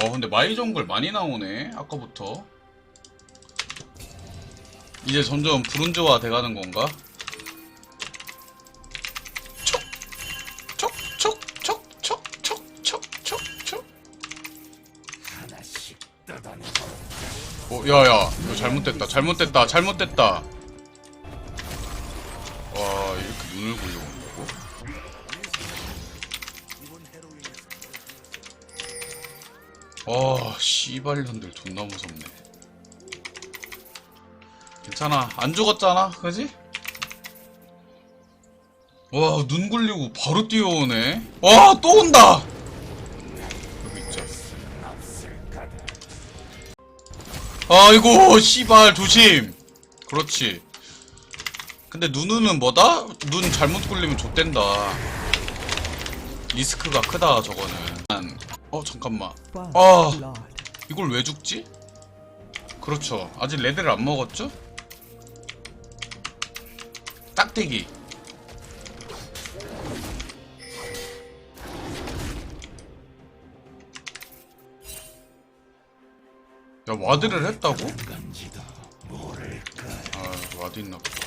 어 근데 마이 정글 많이 나오네 아까부터. 이제 점점 브론즈화 돼가는 건가? 어, 야야, 잘못됐다, 잘못됐다, 잘못됐다. 아, 씨발년들 존나 무섭네. 괜찮아. 안 죽었잖아. 그지? 와, 눈 굴리고 바로 뛰어오네. 와, 또 온다! 아이고, 씨발, 조심! 그렇지. 근데 누누는 뭐다? 눈 잘못 굴리면 좆된다. 리스크가 크다, 저거는. 어, 잠깐만. 아. 이걸 왜 죽지? 그렇죠. 아직 레드를 안 먹었죠? 딱대기. 야, 와드를 했다고? 아, 와드 있나 보다.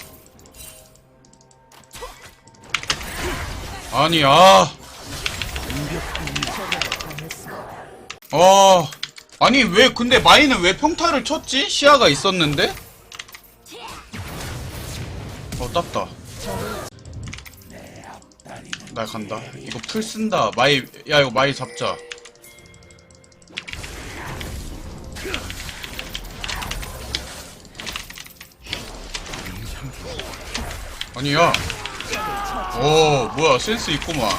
아니, 아. 어. 아니 왜 근데 마이는 왜 평타를 쳤지? 시야가 있었는데? 어 땄다. 나 간다. 이거 풀 쓴다. 마이 야 이거 마이 잡자. 아니야. 오 뭐야 센스 있구만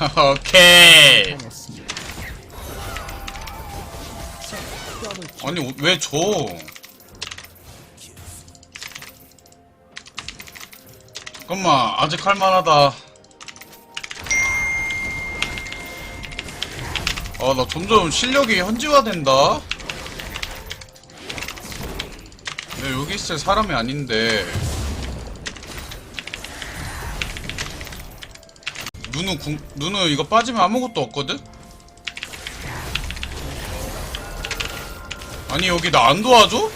오케이. 아니 왜 줘? 잠깐만 아직 할만하다. 아 나 점점 실력이 현지화된다. 내 여기 있을 사람이 아닌데. 누누 궁, 누누 이거 빠지면 아무것도 없거든? 아니 여기 나 안 도와줘?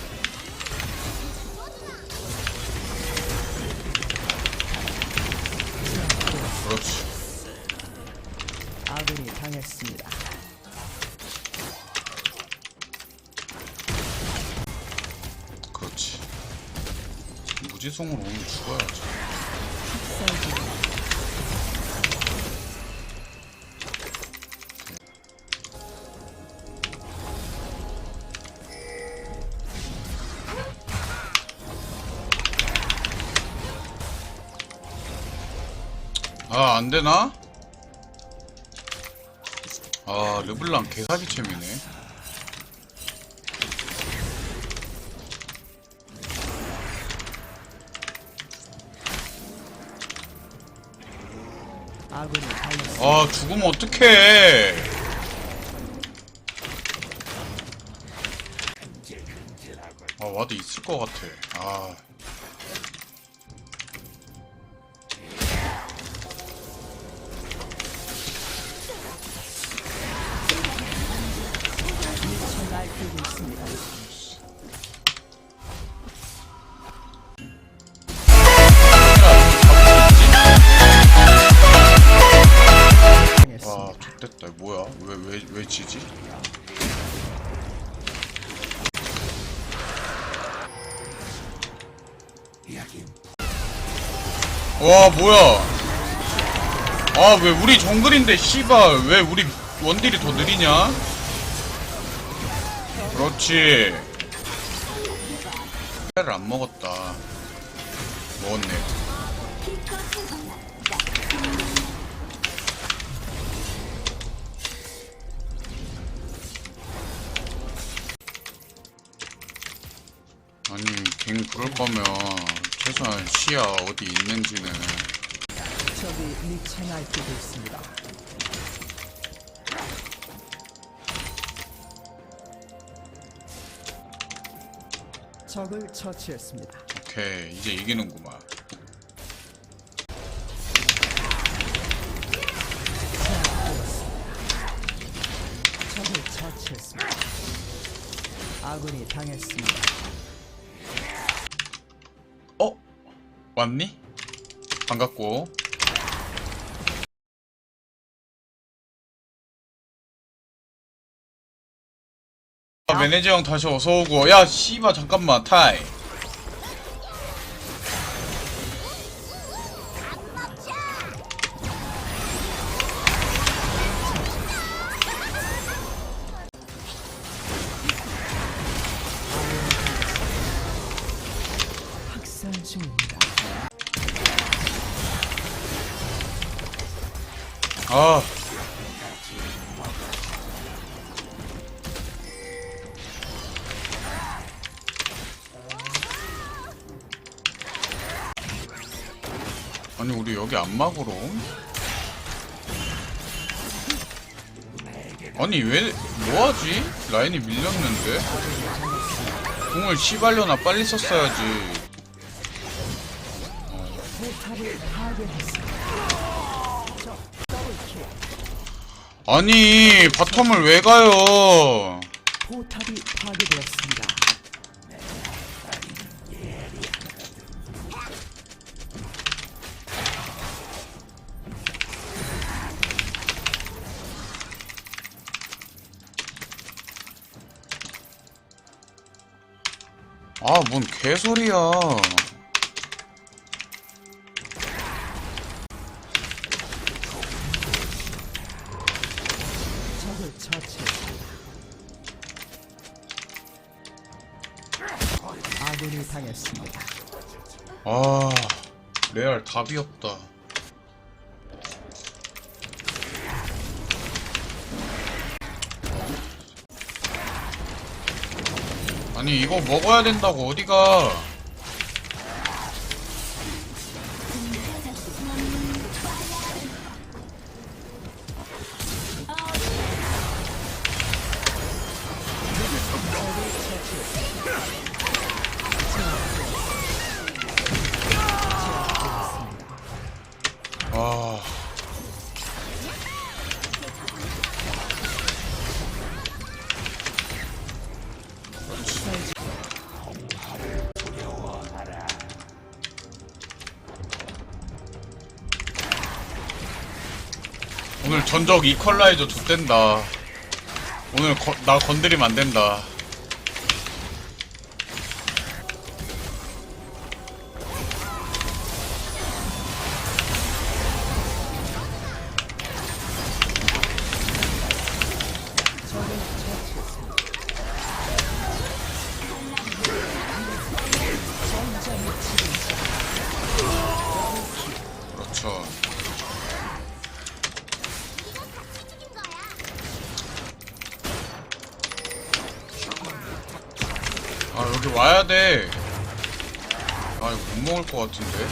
그렇지 아군이 당했습니다. 그렇지 무지성으로 오면 죽어야지 아 안되나? 아 르블랑 개사기챔이네. 아 죽으면 어떡해 아 와드 있을 것 같아 아 지지? 와, 뭐야? 아, 왜 우리 정글인데, 씨발, 왜 우리 원딜이 더 느리냐? 그렇지. 를안 먹었다. 먹었네. 괜히 그럴 거면 최소한 시야 어디 있는지는 저기 미쳐 날뛰고 있습니다. 적을 처치했습니다. 오케이 이제 이기는구만 적을 처치했습니다. 아군이 당했습니다. 왔니? 반갑고. 아, 매니저 형 다시 어서오고. 야 씨바 잠깐만 타이 아. 아니 우리 여기 안막으로 아니 왜 뭐하지? 라인이 밀렸는데? 공을 시발려나 빨리 썼어야지. 포탑을 파괴했습니다. 아니 바텀을 왜 가요 포탑이 파괴되었습니다. 아 뭔 개소리야 적을. 아군이 당했습니다. 아 레알 답이 없다 아니 이거 먹어야 된다고 어디가 전적 이퀄라이저 좆된다. 오늘 거- 나 건드리면 안 된다 아 여기 와야 돼. 아 이거 못 먹을 것 같은데.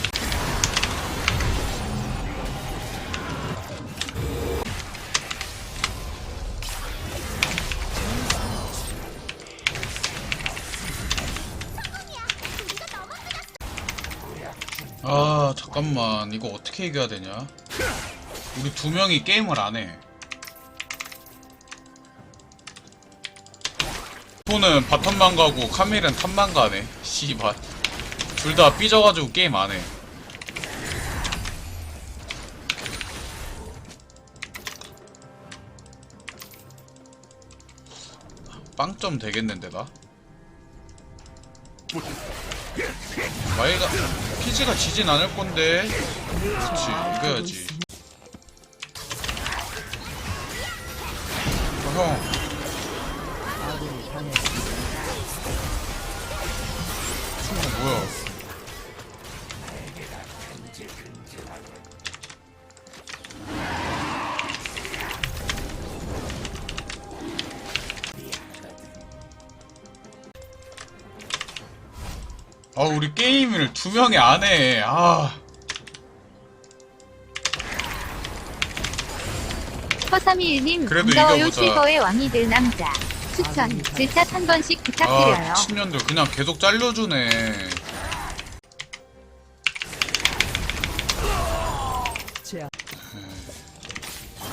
아 잠깐만 이거 어떻게 이겨야 되냐? 우리 두 명이 게임을 안 해. 포는 바텀만 가고 카밀은 탑만 가네. 씨발. 둘 다 삐져가지고 게임 안 해. 빵점 되겠는데 나? 마이가 피지가 지진 않을 건데. 그렇지 이겨야지. 어, 형. 아 우리 게임을 두 명이 안 해. 아. 허삼이님 그래도 이겨보자. 실버의 왕이 될 남자 추천 질샷 한 번씩 부탁드려요 아 친년들 그냥 계속 잘려주네.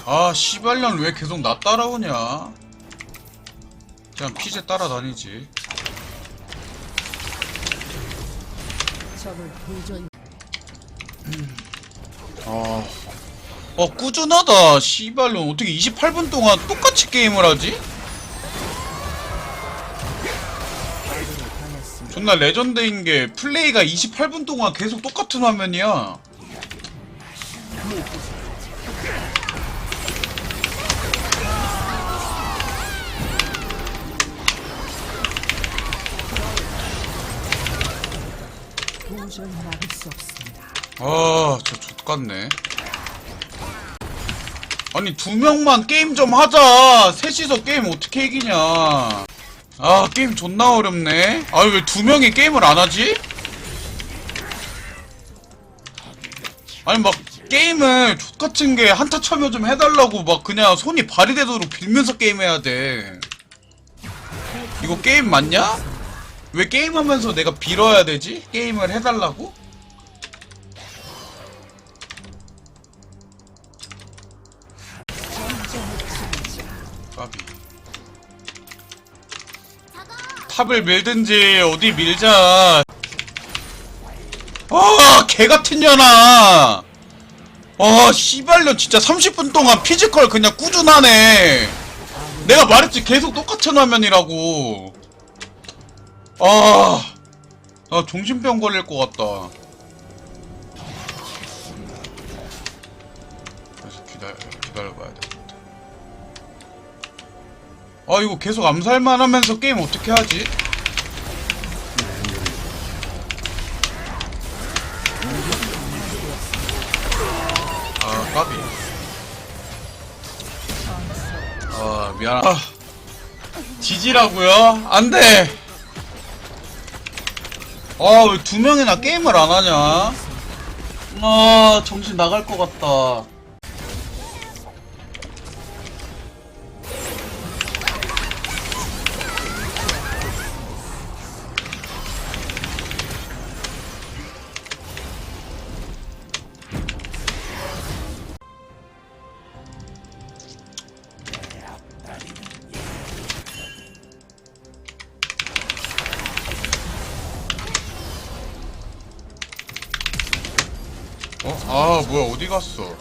아 씨발년 왜 계속 나 따라오냐? 그냥 피제 따라다니지. 아... 어 꾸준하다. 씨발로 어떻게 28분 동안 똑같이 게임을 하지? 존나 레전드인 게 플레이가 28분 동안 계속 똑같은 화면이야 없습니다. 아저 족같네 아니 두 명만 게임 좀 하자 셋이서 게임 어떻게 이기냐 아 게임 존나 어렵네 아 왜 두 명이 게임을 안 하지? 아니 막 게임을 족같은 게 한타 참여 좀 해달라고 막 그냥 손이 발이 되도록 빌면서 게임해야 돼 이거 게임 맞냐? 왜 게임하면서 내가 빌어야 되지? 게임을 해달라고? 까비. 탑을 밀든지 어디 밀자. 아 개같은 년아. 아 씨발년 진짜 30분 동안 피지컬 그냥 꾸준하네. 내가 말했지 계속 똑같은 화면이라고 아, 아 정신병 걸릴 것 같다. 그래서 기다려 기다려봐야 돼 아. 이거 계속 암살만 하면서 게임 어떻게 하지? 아 까비. 아 미안. 아 지지라고요? 안 돼 아 왜 두 명이나 게임을 안 하냐? 아 정신 나갈 것 같다 아 뭐야 어디 갔어?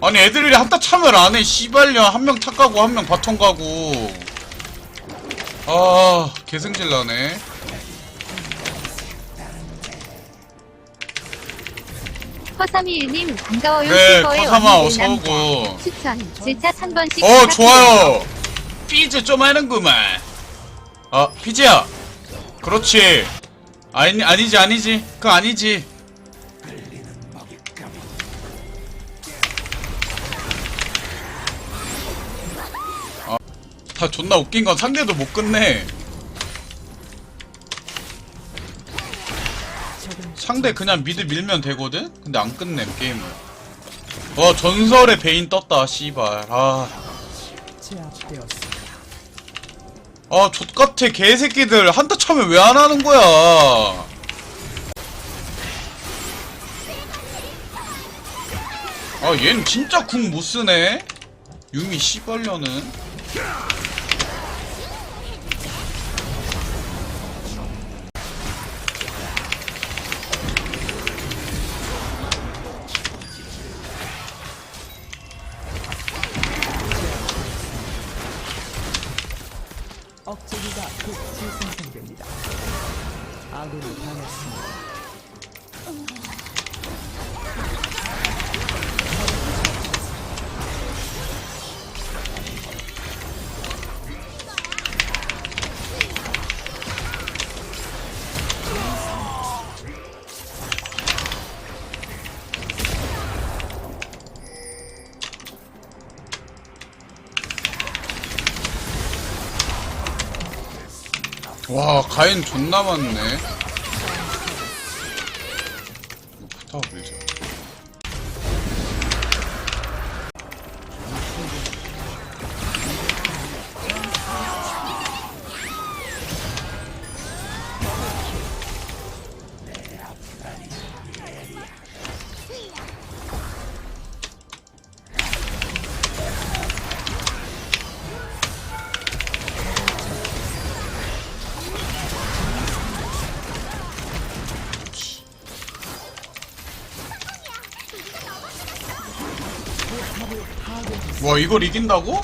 아니 애들이 한타 참여를 안해. 씨발년 한명 탁 가고 한 명 바텀 가고. 아 개승질 나네. 허삼이일님 반가워요. 그래 슈퍼의 커사마 원딜 남자. 어서오고. 추천. 질차 1000번씩. 어 좋아요. 피즈 좀 하는구만. 아 피즈야 그렇지. 아니 아니지 아니지. 그거 아니지. 아, 다 존나 웃긴 건 상대도 못 끝내. 상대 그냥 미드 밀면 되거든? 근데 안 끝냄 게임을. 와 전설의 베인 떴다 씨발. 아. 제압되었습니다. 아, 족같아, 개새끼들. 한타 참여 왜안 하는 거야? 아, 얜 진짜 궁 못 쓰네? 유미 씨발려는. 억제기가 곧 재생성됩니다. 아군이 당했습니다. 와, 가인 존나 많네. 이거 포탑 밀자. 와 이걸 이긴다고?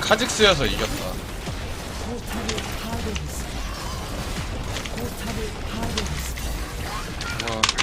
카직스여서 이겼다. 와.